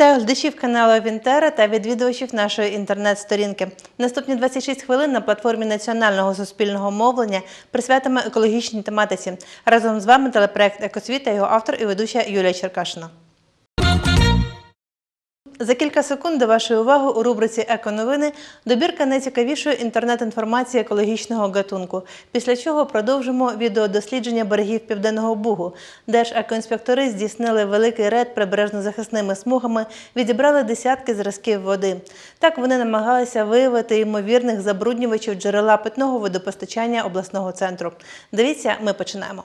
Вітаю глядачів каналу Вінтера та відвідувачів нашої інтернет-сторінки. Наступні 26 хвилин на платформі національного суспільного мовлення присвятимо екологічній тематиці. Разом з вами телепроект Екосвіта, його автор і ведуча Юлія Черкашина. За кілька секунд до вашої уваги у рубриці Еконовини добірка найцікавішої інтернет-інформації екологічного гатунку. Після чого продовжимо відеодослідження берегів Південного Бугу. Держекоінспектори здійснили великий рейд прибережно-захисними смугами, відібрали десятки зразків води. Так вони намагалися виявити ймовірних забруднювачів джерела питного водопостачання обласного центру. Дивіться, ми починаємо.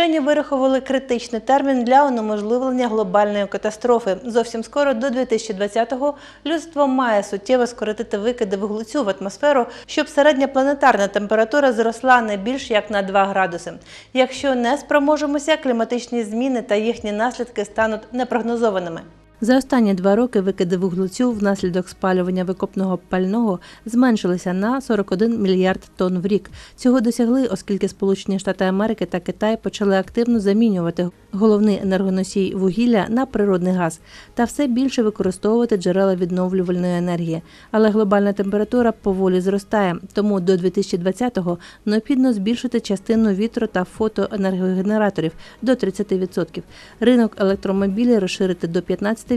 Вчені вирахували критичний термін для унеможливлення глобальної катастрофи. Зовсім скоро, до 2020-го, людство має суттєво скоротити викиди вуглецю в атмосферу, щоб середня планетарна температура зросла не більш як на 2 градуси. Якщо не спроможемося, кліматичні зміни та їхні наслідки стануть непрогнозованими. За останні два роки викиди вуглецю внаслідок спалювання викопного пального зменшилися на 41 мільярд тонн в рік. Цього досягли, оскільки Сполучені Штати Америки та Китай почали активно замінювати головний енергоносій вугілля на природний газ та все більше використовувати джерела відновлювальної енергії. Але глобальна температура поволі зростає, тому до 2020-го необхідно збільшити частину вітро та фотоенергогенераторів до 30%, ринок електромобілів розширити до 15%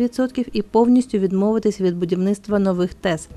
і повністю відмовитись від будівництва нових ТЕС.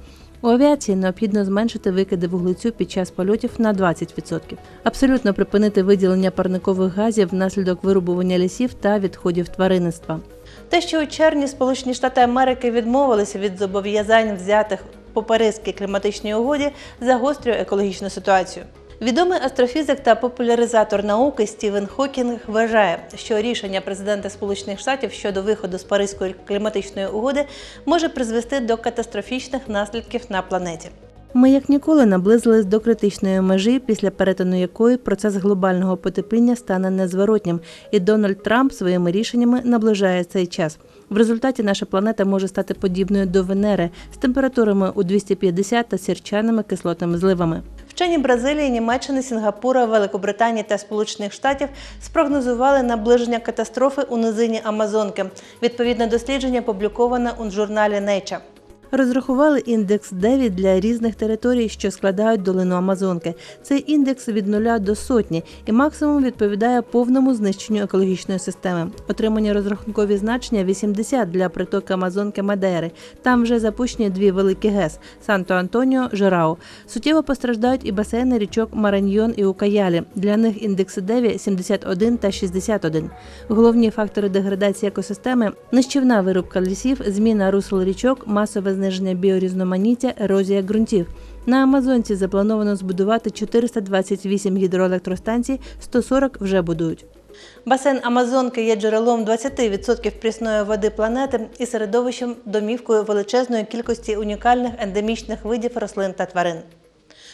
У авіації необхідно зменшити викиди вуглецю під час польотів на 20%. Абсолютно припинити виділення парникових газів внаслідок вирубування лісів та відходів тваринництва. Те, що у червні Сполучені Штати Америки відмовилися від зобов'язань взятих по Паризькій кліматичній угоді, загострює екологічну ситуацію. Відомий астрофізик та популяризатор науки Стівен Хокінг вважає, що рішення президента Сполучених Штатів щодо виходу з Паризької кліматичної угоди може призвести до катастрофічних наслідків на планеті. Ми як ніколи наблизились до критичної межі, після перетину якої процес глобального потепління стане незворотнім, і Дональд Трамп своїми рішеннями наближає цей час. В результаті наша планета може стати подібною до Венери з температурами у 250 та сірчаними кислотними зливами. Вчені Бразилії, Німеччини, Сінгапура, Великобританії та Сполучених Штатів спрогнозували наближення катастрофи у низині Амазонки. Відповідне дослідження опубліковане у журналі Nature. Розрахували індекс 9 для різних територій, що складають долину Амазонки. Цей індекс від 0 до сотні і максимум відповідає повному знищенню екологічної системи. Отримані розрахункові значення 80 для притоки Амазонки Мадери. Там вже запущені дві великі ГЕС Санто Антоніо, Жорао. Суттєво постраждають і басейни річок Мараньйон і Укаялі. Для них індекси 9 – 71 та 61. Головні фактори деградації екосистеми нищівна вирубка лісів, зміна русел річок, масове зниження біорізноманіття, ерозія ґрунтів. На Амазонці заплановано збудувати 428 гідроелектростанцій, 140 вже будують. Басейн Амазонки є джерелом 20% прісної води планети і середовищем домівкою величезної кількості унікальних ендемічних видів рослин та тварин.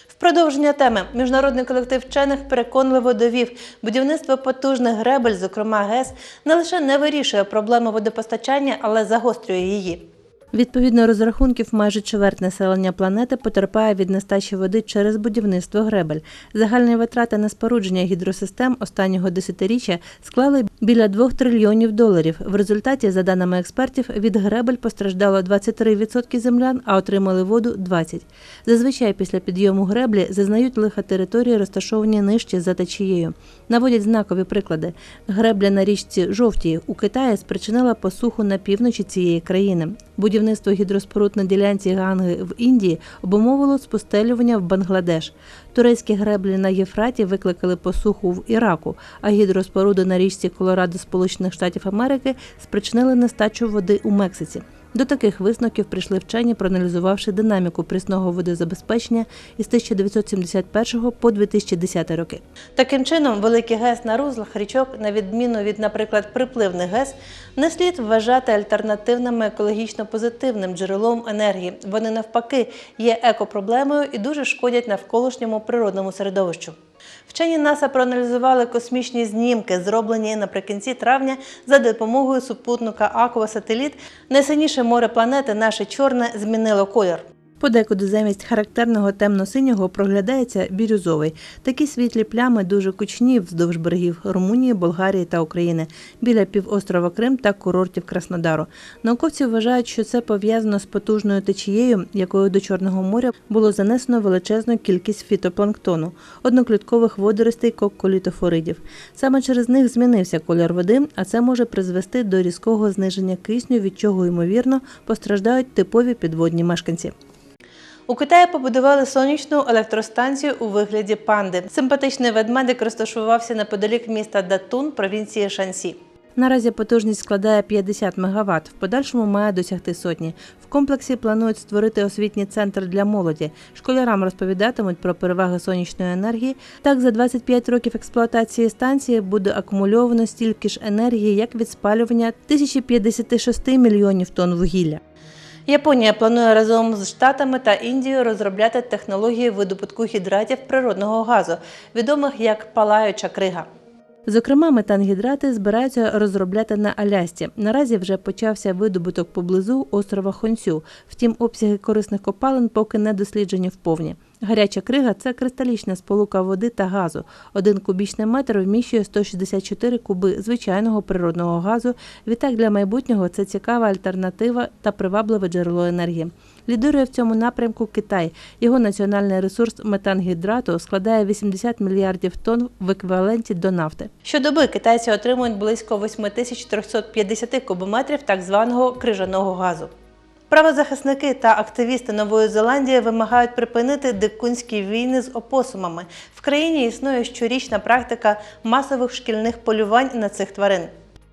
В продовження теми міжнародний колектив вчених переконливо довів, будівництво потужних гребель, зокрема ГЕС, не лише не вирішує проблему водопостачання, але загострює її. Відповідно розрахунків, майже чверть населення планети потерпає від нестачі води через будівництво гребель. Загальні витрати на спорудження гідросистем останнього десятиріччя склали біля 2 трильйонів доларів. В результаті, за даними експертів, від гребель постраждало 23% землян, а отримали воду 20%. Зазвичай після підйому греблі зазнають лиха території, розташовані нижче за течією. Наводять знакові приклади. Гребля на річці Жовтій у Китаї спричинила посуху на півночі цієї країни. Будівництво гідроспоруд на ділянці Ганги в Індії обумовило спостелювання в Бангладеш. Турецькі греблі на Єфраті викликали посуху в Іраку, а гідроспоруди на річці Колорадо Сполучених Штатів Америки спричинили нестачу води у Мексиці. До таких висновків прийшли вчені, проаналізувавши динаміку прісного водозабезпечення із 1971 по 2010 роки. Таким чином, великий ГЕС на рузлах річок, на відміну від, наприклад, припливних ГЕС, не слід вважати альтернативним екологічно позитивним джерелом енергії. Вони навпаки є екопроблемою і дуже шкодять навколишньому природному середовищу. Вчені НАСА проаналізували космічні знімки, зроблені наприкінці травня за допомогою супутника Аква Сателіт. Найсильніше море планети, наше чорне, змінило колір. Подекуди замість характерного темно-синього проглядається бірюзовий. Такі світлі плями дуже кучні вздовж берегів Румунії, Болгарії та України, біля півострова Крим та курортів Краснодару. Науковці вважають, що це пов'язано з потужною течією, якою до Чорного моря було занесено величезну кількість фітопланктону, однокліткових водоростей кокколітофоридів. Саме через них змінився колір води, а це може призвести до різкого зниження кисню, від чого ймовірно постраждають типові підводні мешканці. У Китаї побудували сонячну електростанцію у вигляді панди. Симпатичний ведмедик розташувався неподалік міста Датун провінції Шансі. Наразі потужність складає 50 МВт, в подальшому має досягти сотні. В комплексі планують створити освітній центр для молоді. Школярам розповідатимуть про переваги сонячної енергії. Так, за 25 років експлуатації станції буде акумульовано стільки ж енергії, як від спалювання 1056 мільйонів тонн вугілля. Японія планує разом з Штатами та Індією розробляти технології видобутку гідратів природного газу, відомих як палаюча крига. Зокрема, метангідрати збираються розробляти на Алясці. Наразі вже почався видобуток поблизу острова Хонсю. Втім, обсяги корисних копалин поки не досліджені вповні. Гаряча крига це кристалічна сполука води та газу. Один кубічний метр вміщує 164 куби звичайного природного газу. Відтак для майбутнього це цікава альтернатива та привабливе джерело енергії. Лідирує в цьому напрямку Китай. Його національний ресурс метангідрату складає 80 мільярдів тонн в еквіваленті до нафти. Щодоби китайці отримують близько 8350 кубометрів так званого крижаного газу. Правозахисники та активісти Нової Зеландії вимагають припинити дикунські війни з опосумами. В країні існує щорічна практика масових шкільних полювань на цих тварин.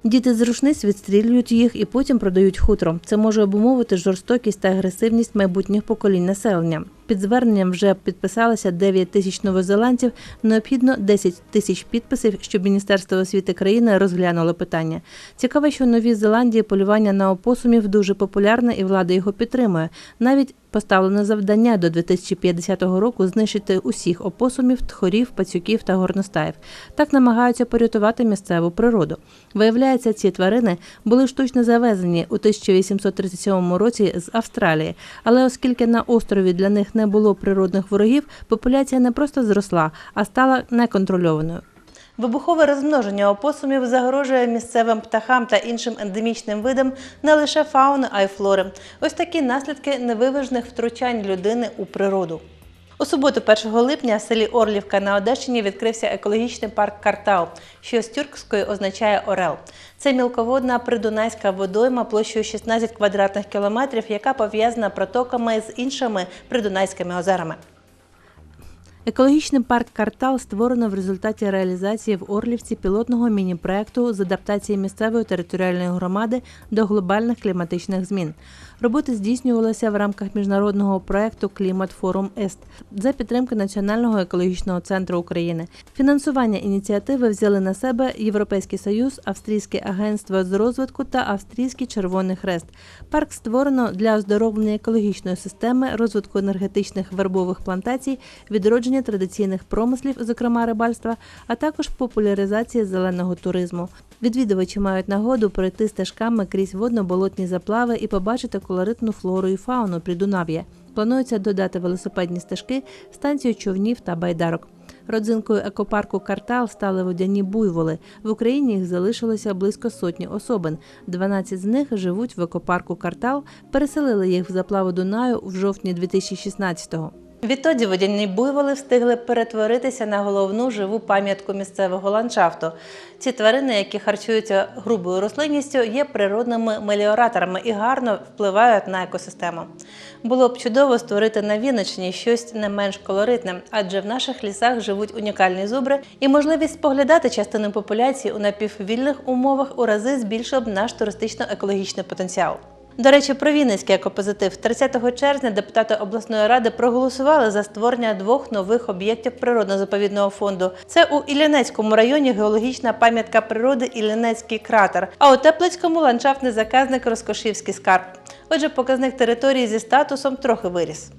Діти з рушниць відстрілюють їх і потім продають хутро. Це може обумовити жорстокість та агресивність майбутніх поколінь населення. Під зверненням вже підписалося 9 тисяч новозеландців. Необхідно 10 тисяч підписів, щоб Міністерство освіти країни розглянуло питання. Цікаво, що в Новій Зеландії полювання на опосумів дуже популярне і влада його підтримує. Навіть поставлено завдання до 2050 року знищити усіх опосумів, тхорів, пацюків та горностаїв. Так намагаються порятувати місцеву природу. Виявляється, ці тварини були штучно завезені у 1837 році з Австралії, але оскільки на острові для них не було природних ворогів, популяція не просто зросла, а стала неконтрольованою. Вибухове розмноження опосумів загрожує місцевим птахам та іншим ендемічним видам не лише фауни, а й флори. Ось такі наслідки невиважних втручань людини у природу. У суботу, 1 липня, в селі Орлівка на Одещині відкрився екологічний парк Картау, що з тюркської означає Орел. Це мілководна придунайська водойма площею 16 квадратних кілометрів, яка пов'язана протоками з іншими придунайськими озерами. Екологічний парк Картал створено в результаті реалізації в Орлівці пілотного міні-проекту з адаптації місцевої територіальної громади до глобальних кліматичних змін. Роботи здійснювалися в рамках міжнародного проекту Клімат Форум Ест за підтримки Національного екологічного центру України. Фінансування ініціативи взяли на себе Європейський Союз, Австрійське агентство з розвитку та Австрійський Червоний Хрест. Парк створено для оздоровлення екологічної системи, розвитку енергетичних вербових плантацій, відродження традиційних промислів, зокрема рибальства, а також популяризації зеленого туризму. Відвідувачі мають нагоду пройти стежками крізь водно-болотні заплави і побачити колоритну флору і фауну Придунав'я. Планується додати велосипедні стежки, станцію човнів та байдарок. Родзинкою екопарку Картал стали водяні буйволи. В Україні їх залишилося близько сотні особин. 12 з них живуть в екопарку Картал, переселили їх в заплаву Дунаю в жовтні 2016-го. Відтоді водяні буйволи встигли перетворитися на головну живу пам'ятку місцевого ландшафту. Ці тварини, які харчуються грубою рослинністю, є природними меліораторами і гарно впливають на екосистему. Було б чудово створити на Вінниччині щось не менш колоритне, адже в наших лісах живуть унікальні зубри, і можливість споглядати частину популяції у напіввільних умовах у рази збільшила б наш туристично-екологічний потенціал. До речі, про Вінницький екопозитив 30 червня депутати обласної ради проголосували за створення двох нових об'єктів природно-заповідного фонду. Це у Іллінецькому районі геологічна пам'ятка природи Іллінецький кратер, а у Теплицькому ландшафтний заказник Розкошівський скарб. Отже, показник території зі статусом трохи виріс.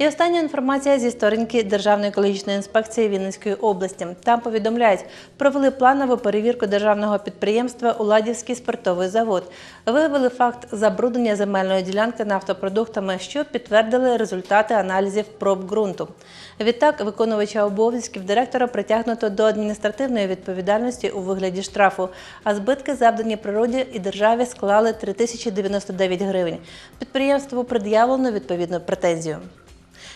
І остання інформація зі сторінки Державної екологічної інспекції Вінницької області. Там повідомляють, провели планову перевірку державного підприємства Уладівський спиртовий завод. Виявили факт забруднення земельної ділянки нафтопродуктами, що підтвердили результати аналізів проб ґрунту. Відтак, виконувача обов'язків директора притягнуто до адміністративної відповідальності у вигляді штрафу, а збитки, завдані природі і державі, склали 3099 гривень. Підприємству пред'явлено відповідну претензію.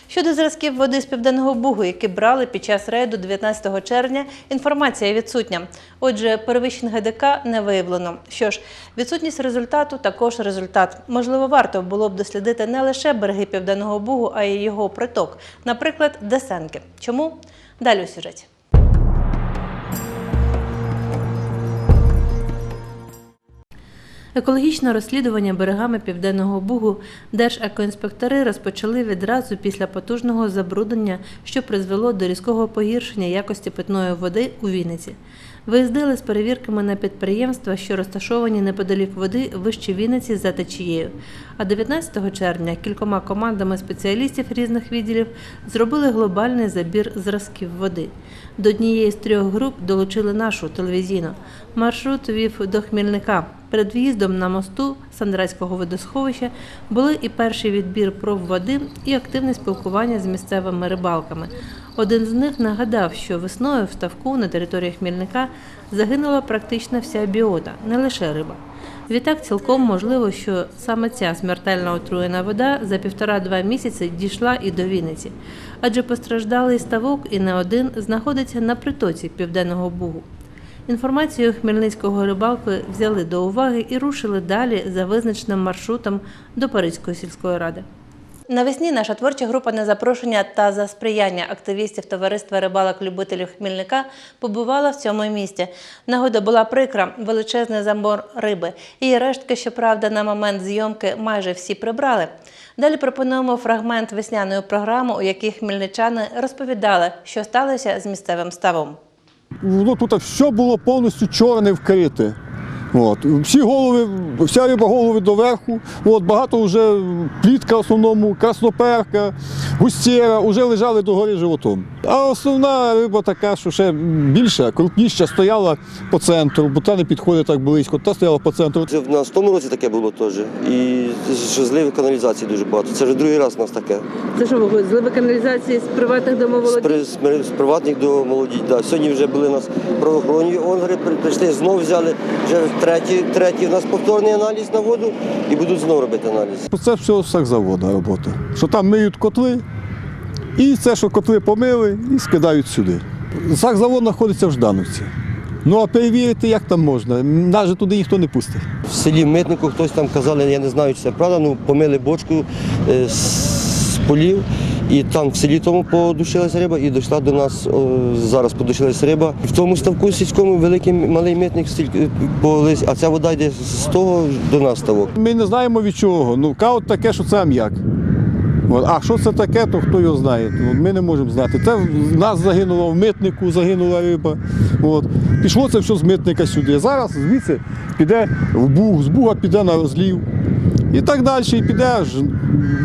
Щодо зразків води з південного бугу, які брали під час рейду 19 червня, інформація відсутня. Отже, перевищень ГДК не виявлено. Що ж, відсутність результату також результат. Можливо, варто було б дослідити не лише береги південного бугу, а й його приток, наприклад, Десенки. Чому? Далі у сюжеті. Екологічне розслідування берегами Південного Бугу держекоінспектори розпочали відразу після потужного забруднення, що призвело до різкого погіршення якості питної води у Вінниці. Виїздили з перевірками на підприємства, що розташовані неподалік води вище Вінниці за течією. А 19 червня кількома командами спеціалістів різних відділів зробили глобальний забір зразків води. До однієї з трьох груп долучили нашу телевізійну. Маршрут вів до Хмільника. Перед в'їздом на мосту Сандратського водосховища були і перший відбір проб води, і активне спілкування з місцевими рибалками. Один з них нагадав, що весною в ставку на території Хмільника загинула практично вся біота, не лише риба. Відтак цілком можливо, що саме ця смертельно отруєна вода за півтора-два місяці дійшла і до Вінниці, адже постраждалий ставок і не один знаходиться на притоці Південного Бугу. Інформацію хмельницького рибалки взяли до уваги і рушили далі за визначеним маршрутом до Паризької сільської ради. Навесні наша творча група на запрошення та за сприяння активістів товариства рибалок-любителів Хмільника побувала в цьому місті. Нагода була прикра, величезний замор риби. Її рештки, щоправда, на момент зйомки майже всі прибрали. Далі пропонуємо фрагмент весняної програми, у якій хмельничани розповідали, що сталося з місцевим ставом. Ну, тут все було повністю чорне вкрите. От. Всі голови, вся риба голови доверху. От, багато вже плітка в основному, красноперка, густєра вже лежали догори животом. А основна риба така, що ще більша, крупніша, стояла по центру, бо та не підходить так близько, та стояла по центру. Це в нас в тому році таке було теж. І що зливи каналізації дуже багато. Це вже другий раз у нас таке. Це що ви зливи каналізації з приватних З, при, з, при- з приватних до молоді. Да. Сьогодні вже були у нас правоохоронні органи, при- прийшли, знов взяли вже третій, третій у нас повторний аналіз на воду і будуть знову робити аналіз. Це все сакзавода робота. Що там миють котли, і це, що котли помили, і скидають сюди. Сакзавод знаходиться в Ждановці. Ну а перевірити, як там можна, навіть туди ніхто не пустить. В селі Митнику хтось там казали, я не знаю, чи це правда, ну помили бочку е, з полів. І там в селі тому подушилася риба і дійшла до нас, зараз подушилась риба. В тому ставку сільському великий малий митник полись, а ця вода йде з того до нас ставок. Ми не знаємо від чого. Ну, каут таке, що це ам'як. А що це таке, то хто його знає. Ми не можемо знати. Це нас загинуло в митнику, загинула риба. От. Пішло це все з митника сюди. Зараз звідси піде в Буг, з Буга піде на розлів. І так далі, і піде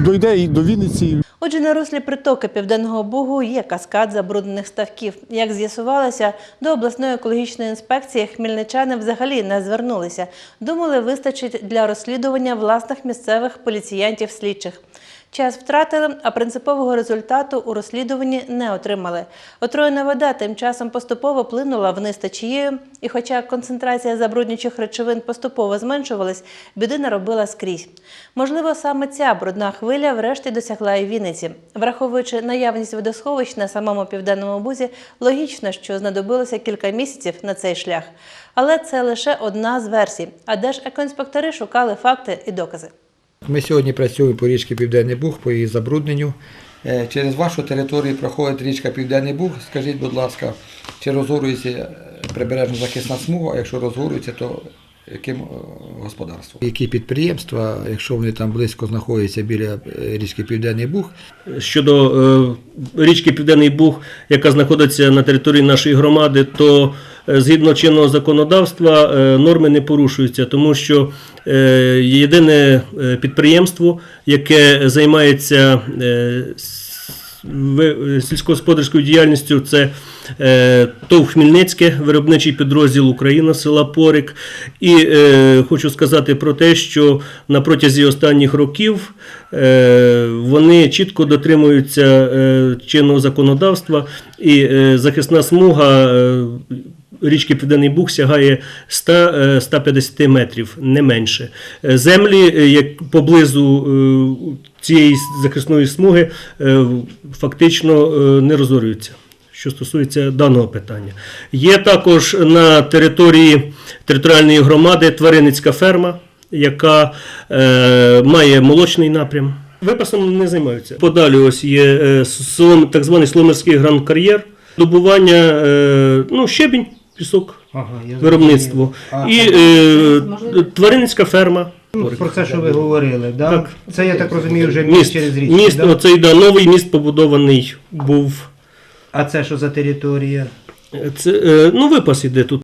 дойде і до Вінниці. Отже, на руслі притоки Південного Бугу є каскад забруднених ставків. Як з'ясувалося, до обласної екологічної інспекції хмельничани взагалі не звернулися. Думали, вистачить для розслідування власних місцевих поліціянтів слідчих. Час втратили, а принципового результату у розслідуванні не отримали. Отруєна вода тим часом поступово плинула вниз течією, і хоча концентрація забруднюючих речовин поступово зменшувалась, біди наробила скрізь. Можливо, саме ця брудна хвиля врешті досягла і Вінниці. Враховуючи наявність водосховищ на самому південному бузі, логічно, що знадобилося кілька місяців на цей шлях. Але це лише одна з версій. А держекоінспектори шукали факти і докази. Ми сьогодні працюємо по річці Південний Буг, по її забрудненню. Е, Через вашу територію проходить річка Південний Буг. Скажіть, будь ласка, чи розгорюється е, прибережна захисна смуга? А якщо розгорюється, то яким е, господарством? Які підприємства, якщо вони там близько знаходяться біля річки Південний Буг, щодо річки Південний Буг, яка знаходиться на території нашої громади, то згідно чинного законодавства е, норми не порушуються, тому що е, єдине е, підприємство, яке займається е, сільськогосподарською діяльністю це е, ТОВ Хмельницьке, виробничий підрозділ Україна села Порик. І е, хочу сказати про те, що на протязі останніх років е, вони чітко дотримуються е, чинного законодавства і е, захисна смуга. е, Річки Південний Буг сягає 100, е, 150 метрів, не менше. Е, Землі, е, як поблизу цієї захисної смуги, фактично не розорюються. Що стосується даного питання, є також на території територіальної громади тваринницька ферма, яка е, має молочний напрям. Випасом не займаються. Подалі ось є е, так званий Соломерський гранд-кар'єр, добування е, ну, щебінь, пісок, Ага, я виробництво. І е, тваринницька ферма. Ну, Про це, що ви говорили, да? Так. Це, я так розумію, вже міст, Міст, через річку, міст да? оцей да, новий міст побудований був. А це що за територія? Це, е, ну, випас іде тут.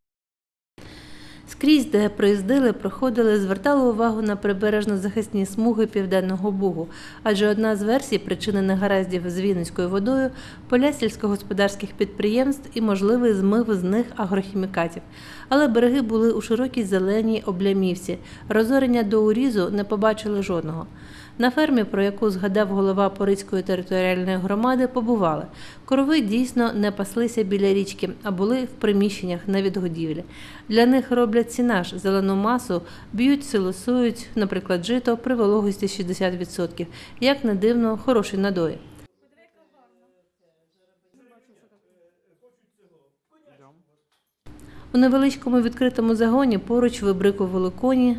Скрізь, де проїздили, проходили, звертали увагу на прибережно-захисні смуги Південного Бугу, адже одна з версій причини негараздів з Вінницькою водою поля сільськогосподарських підприємств і можливий змив з них агрохімікатів. Але береги були у широкій зеленій облямівці. Розорення до урізу не побачили жодного. На фермі, про яку згадав голова Порицької територіальної громади, побували. Корови дійсно не паслися біля річки, а були в приміщеннях на відгодівлі. Для них роблять сінаж, зелену масу, б'ють, силосують, наприклад, жито при вологості 60%. Як не дивно, хороші надої. У невеличкому відкритому загоні поруч вибрикували коні,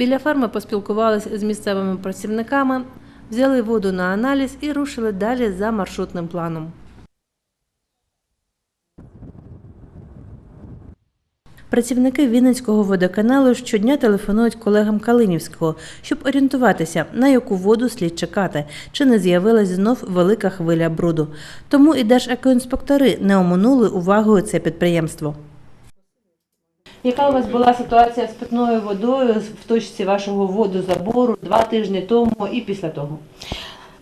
Біля ферми поспілкувалися з місцевими працівниками, взяли воду на аналіз і рушили далі за маршрутним планом. Працівники Вінницького водоканалу щодня телефонують колегам Калинівського, щоб орієнтуватися, на яку воду слід чекати, чи не з'явилась знов велика хвиля бруду. Тому і держекоінспектори не оминули увагою це підприємство. Яка у вас була ситуація з питною водою в точці вашого водозабору два тижні тому і після того?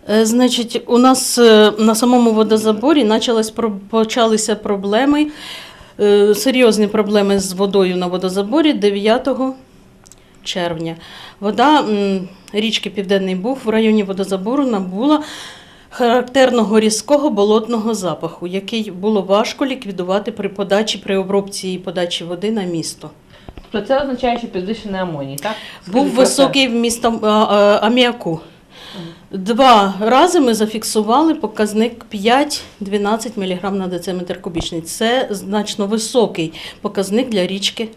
Е, Значить, у нас е, на самому водозаборі почалися проблеми, е, серйозні проблеми з водою на водозаборі 9 червня. Вода річки Південний Буг в районі водозабору набула характерного різкого болотного запаху, який було важко ліквідувати при подачі, при обробці і подачі води на місто. То це означає, що підвищений амоній, так? Був високий вміст ам- а- а- аміаку. Два рази ми зафіксували показник 5-12 мг на дециметр кубічний. Це значно високий показник для річки.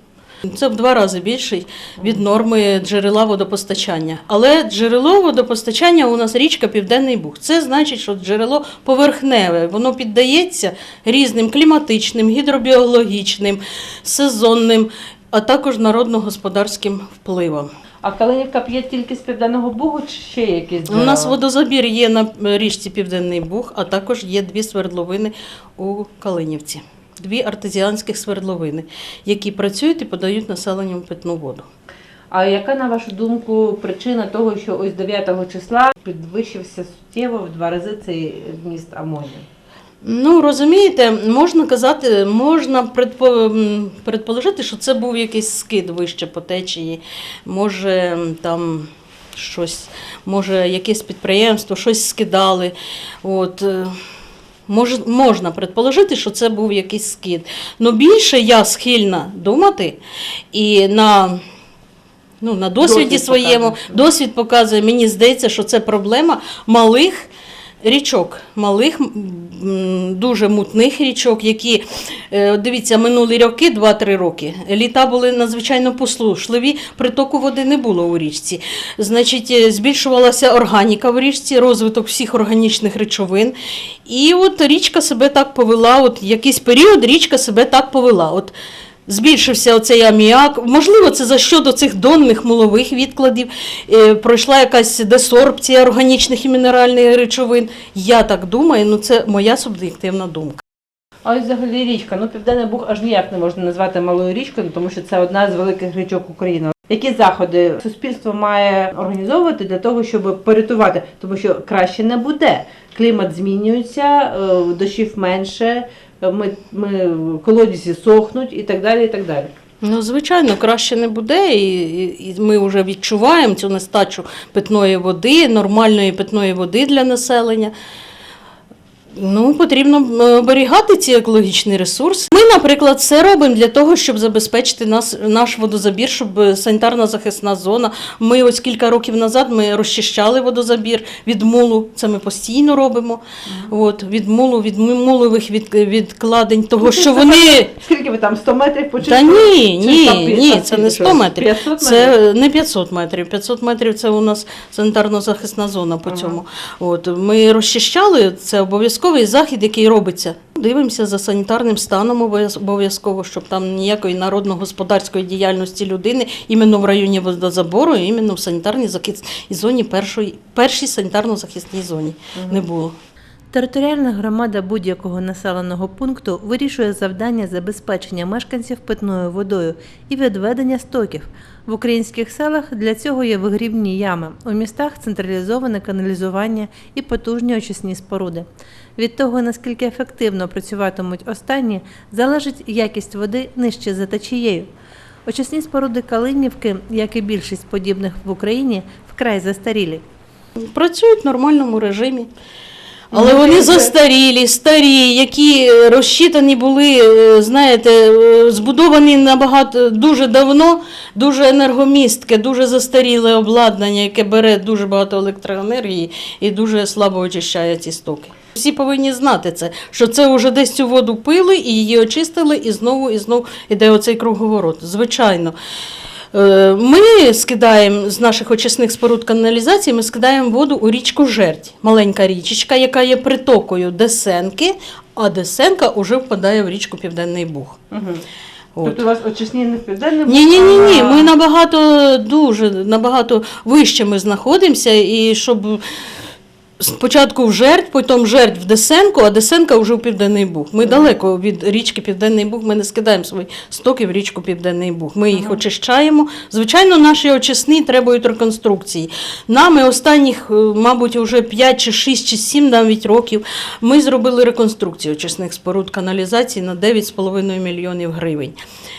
Це в два рази більший від норми джерела водопостачання. Але джерело водопостачання у нас річка Південний Буг. Це значить, що джерело поверхневе, воно піддається різним кліматичним, гідробіологічним, сезонним, а також народно-господарським впливам. А Калинівка п'є тільки з південного бугу чи ще якісь У нас водозабір є на річці Південний Буг, а також є дві свердловини у Калинівці. Дві артезіанських свердловини, які працюють і подають населенню питну воду. А яка, на вашу думку, причина того, що ось 9 числа підвищився суттєво в два рази цей вміст амонію? Ну, розумієте, можна казати, можна предположити, що це був якийсь скид вище по течії. Може, там щось, може, якесь підприємство, щось скидали. От, е, мож, можна предположити, що це був якийсь скид. Ну, більше я схильна думати і на. Ну, на досвіді Досвід своєму показує. досвід показує, мені здається, що це проблема малих річок, малих, дуже мутних річок, які, е, дивіться, минулі роки, 2-3 роки, літа були надзвичайно послушливі, притоку води не було у річці. Значить, е, збільшувалася органіка в річці, розвиток всіх органічних речовин. І от річка себе так повела, от якийсь період річка себе так повела. От Збільшився оцей аміак. Можливо, це за щодо цих донних мулових відкладів. Е, пройшла якась десорбція органічних і мінеральних речовин. Я так думаю, ну це моя суб'єктивна думка. А ось взагалі річка. Ну, Південний Буг аж ніяк не можна назвати малою річкою, тому що це одна з великих річок України. Які заходи суспільство має організовувати для того, щоб порятувати, тому що краще не буде. Клімат змінюється, е, дощів менше, ми, ми колодязі сохнуть і так далі. І так далі. Ну, звичайно, краще не буде, і і ми вже відчуваємо цю нестачу питної води, нормальної питної води для населення. Ну, потрібно е, оберігати ці екологічні ресурси. Ми, наприклад, все робимо для того, щоб забезпечити нас, наш водозабір, щоб е, санітарна захисна зона. Ми ось кілька років назад ми розчищали водозабір від мулу. Це ми постійно робимо. От, від мулу, від мулових від, відкладень, того, що вони. Скільки ви там 100 метрів Та ні, ні, ні, це не скільки 100 метрів. 500 метрів? Це не 500 метрів. 500 метрів це у нас санітарно-захисна зона по цьому. От ми розчищали це обов'язковий захід, який робиться. Дивимося за санітарним станом обов'яз- обов'язково, щоб там ніякої народно-господарської діяльності людини іменно в районі водозабору, іменно в санітарній захисній зоні першої, першій санітарно-захисній зоні не було. Територіальна громада будь-якого населеного пункту вирішує завдання забезпечення мешканців питною водою і відведення стоків. В українських селах для цього є вигрібні ями, у містах централізоване каналізування і потужні очисні споруди. Від того, наскільки ефективно працюватимуть останні, залежить якість води нижче за течією. Очисні споруди Калинівки, як і більшість подібних в Україні, вкрай застарілі. Працюють в нормальному режимі. Але Ну, вони застарілі, старі, які е, розчитані були, е, знаєте, е, збудовані набагато дуже давно, дуже енергомістке, дуже застаріле обладнання, яке бере дуже багато електроенергії і дуже слабо очищає ці стоки. Всі повинні знати це, що це вже десь цю воду пили і її очистили, і знову і знову йде оцей круговорот. Звичайно. Е, Ми скидаємо з наших очисних споруд каналізації, ми скидаємо воду у річку Жерть. Маленька річечка, яка є притокою Десенки, а Десенка вже впадає в річку Південний Буг. От. Тобто у вас очисні не в південному? Ні, ні, ні, ні. Ми набагато дуже набагато вище ми знаходимося, і щоб спочатку в жертв, потім жертв в Десенку, а Десенка вже в Південний Буг. Ми далеко від річки Південний Буг, ми не скидаємо свої стоки в річку Південний Буг. Ми їх очищаємо. Звичайно, наші очисні требують реконструкції. Нами останніх, е, мабуть, вже 5 чи 6 чи 7 навіть років ми зробили реконструкцію очисних споруд каналізації на 9,5 мільйонів гривень.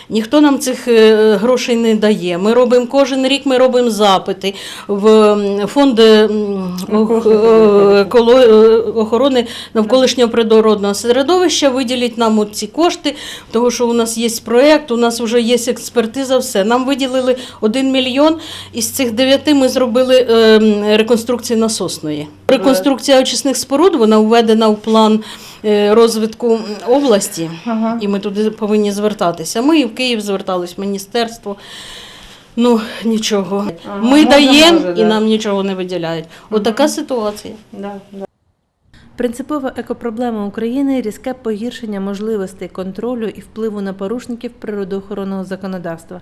Ніхто нам цих е, грошей не дає. Ми робимо кожен рік, ми робимо запити в фонд е, е, охорони навколишнього природного середовища. Виділіть нам ці кошти, тому що у нас є проєкт, у нас вже є експертиза, все. Нам виділили 1 мільйон, із цих 9 ми зробили е, реконструкцію насосної. Реконструкція очисних споруд вона введена в план розвитку області, і ми туди повинні звертатися. Ми і в Київ звертались в міністерство. Ну, нічого. Ага, Ми даємо може, і да. нам нічого не виділяють. Отака ситуація. Да, да. Принципова екопроблема України різке погіршення можливостей контролю і впливу на порушників природоохоронного законодавства.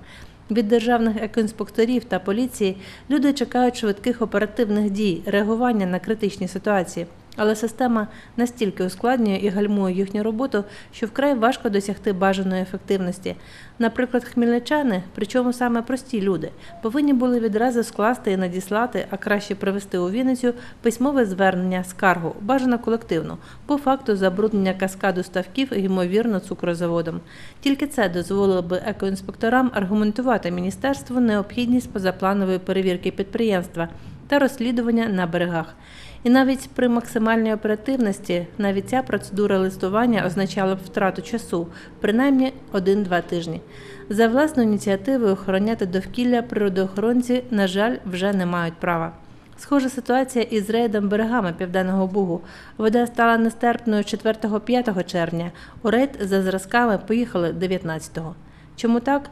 Від державних екоінспекторів та поліції люди чекають швидких оперативних дій, реагування на критичні ситуації. Але система настільки ускладнює і гальмує їхню роботу, що вкрай важко досягти бажаної ефективності. Наприклад, хмельничани, причому саме прості люди, повинні були відразу скласти і надіслати, а краще привезти у Вінницю письмове звернення скаргу, бажано колективно, по факту забруднення каскаду ставків, ймовірно, цукрозаводом. Тільки це дозволило би екоінспекторам аргументувати міністерству необхідність позапланової перевірки підприємства та розслідування на берегах. І навіть при максимальній оперативності навіть ця процедура листування означала б втрату часу, принаймні 1-2 тижні. За власною ініціативою охороняти довкілля природоохоронці, на жаль, вже не мають права. Схожа ситуація із рейдом берегами Південного Бугу. Вода стала нестерпною 4-5 червня. У рейд за зразками поїхали 19-го. Чому так?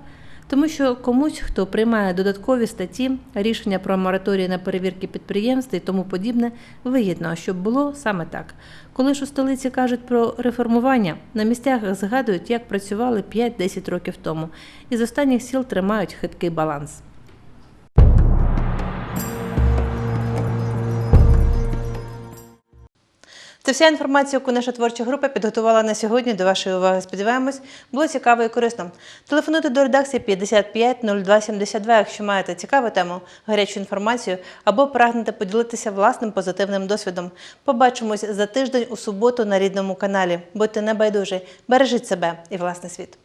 Тому що комусь, хто приймає додаткові статті, рішення про мораторії на перевірки підприємств і тому подібне, вигідно, щоб було саме так. Коли ж у столиці кажуть про реформування, на місцях згадують, як працювали 5-10 років тому, і з останніх сіл тримають хиткий баланс. Це вся інформація, яку наша творча група підготувала на сьогодні. До вашої уваги сподіваємось, було цікаво і корисно. Телефонуйте до редакції 55 02 72, якщо маєте цікаву тему, гарячу інформацію або прагнете поділитися власним позитивним досвідом. Побачимось за тиждень у суботу на рідному каналі. Будьте небайдужі, бережіть себе і власний світ.